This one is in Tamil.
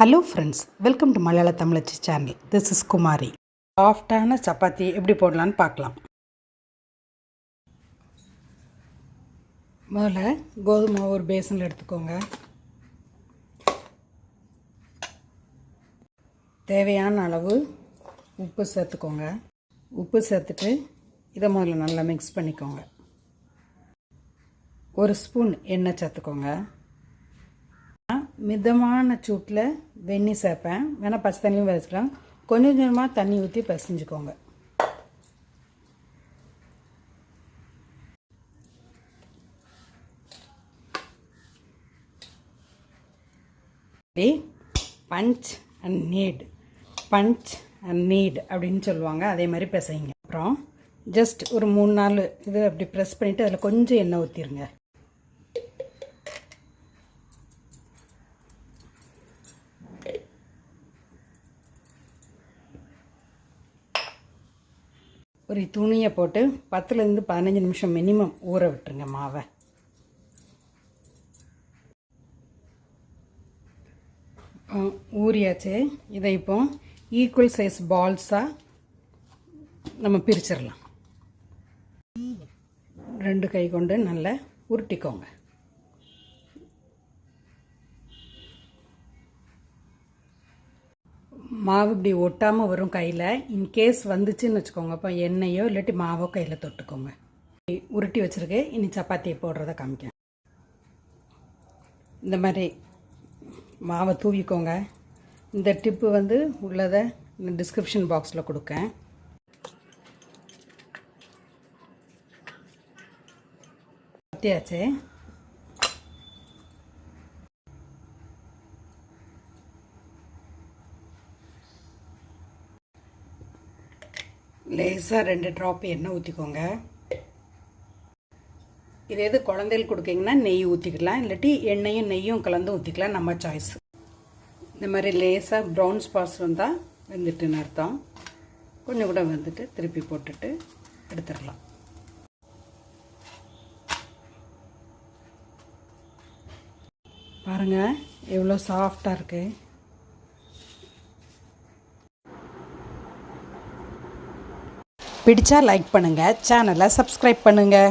Hello friends welcome to Malayala Tamizhachi channel this is Kumari சாஃப்டான சப்பாத்தி எப்படி போடலான்னு பார்க்கலாம். முதல்ல கோதுமை ஒரு பேசனில் எடுத்துக்கோங்க. தேவையான அளவு உப்பு சேர்த்துக்கோங்க. உப்பு சேர்த்துட்டு இதை முதல்ல நல்லா மிக்ஸ் பண்ணிக்கோங்க. ஒரு ஸ்பூன் எண்ணெய் சேர்த்துக்கோங்க. மிதமான சூட்டில் வெந்நீர் சேர்ப்பேன். வேணால் பச்சை தண்ணியும் வச்சுக்கலாம் கொஞ்சம் கொஞ்சமாக தண்ணி ஊற்றி பிசைஞ்சுக்கோங்க. Punch and knead punch and knead அப்படின்னு சொல்லுவாங்க. அதே மாதிரி பிசைங்க. அப்புறம் ஜஸ்ட் ஒரு மூணு நாள் இது அப்படி ப்ரெஸ் பண்ணிவிட்டு அதில் கொஞ்சம் எண்ணெய் ஊற்றிடுங்க ஒரு துணியை போட்டு பத்துலேருந்து பதினஞ்சு நிமிஷம் மினிமம் ஊற விட்டுருங்க மாவை. ஊறியாச்சு. இதை இப்போ ஈக்குவல் சைஸ் பால்ஸாக நம்ம பிரிச்சிடலாம் ரெண்டு கை கொண்டு நல்லா உருட்டிக்கோங்க. மாவு இப்படி ஒட்டாமல் வரும் கையில் இன்கேஸ் வந்துச்சுன்னு வச்சுக்கோங்க. அப்போ எண்ணெயோ இல்லாட்டி மாவோ கையில் தொட்டுக்கோங்க. உருட்டி வச்சுருக்கேன் இனி சப்பாத்தியை போடுறத காமிக்க இந்த மாதிரி மாவை தூவிக்கோங்க. இந்த டிப்பு வந்து உள்ளதை இந்த டிஸ்கிரிப்ஷன் பாக்ஸில் கொடுக்கேன். சத்தியாச்சு லேசாக ரெண்டு ட்ராப் எண்ணெய் ஊற்றிக்கோங்க இது எது குழந்தைகள் கொடுக்கீங்கன்னா நெய் ஊற்றிக்கலாம் இல்லாட்டி எண்ணெயும் நெய்யும் கலந்து ஊற்றிக்கலாம் நம்ம சாய்ஸ் இந்த மாதிரி லேசாக ப்ரௌன் ஸ்பாட்ஸ் வந்தால் வெந்துட்டுன்னு அர்த்தம். கொஞ்சம் கூட வந்துட்டு திருப்பி போட்டுட்டு எடுத்துடலாம். பாருங்கள் எவ்வளோ சாஃப்டாக இருக்குது பிடிச்சா லைக் பண்ணுங்கள் சேனலை சப்ஸ்கிரைப் பண்ணுங்கள்